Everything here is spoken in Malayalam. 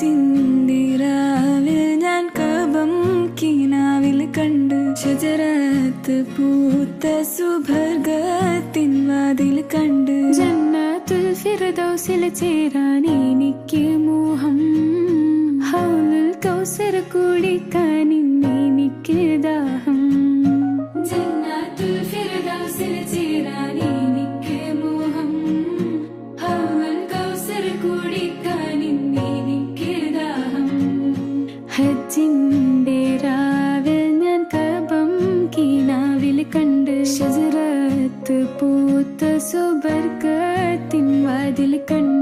ചിന്തിരാവിൽ ഞാൻ കബം ഷജറത്ത് പൂത്ത സുഭർഗത്തിൻ വാതിൽ കണ്ട് ജന്നാത്തുൽ ഫിർദൗസിൽ ചേരാൻ എനിക്ക് മോഹം ഹൗലുൽ കൗസർ കുടിക്കാൻ பூத்து பூத்த சுபர்க்கத்தின் மதில் கண்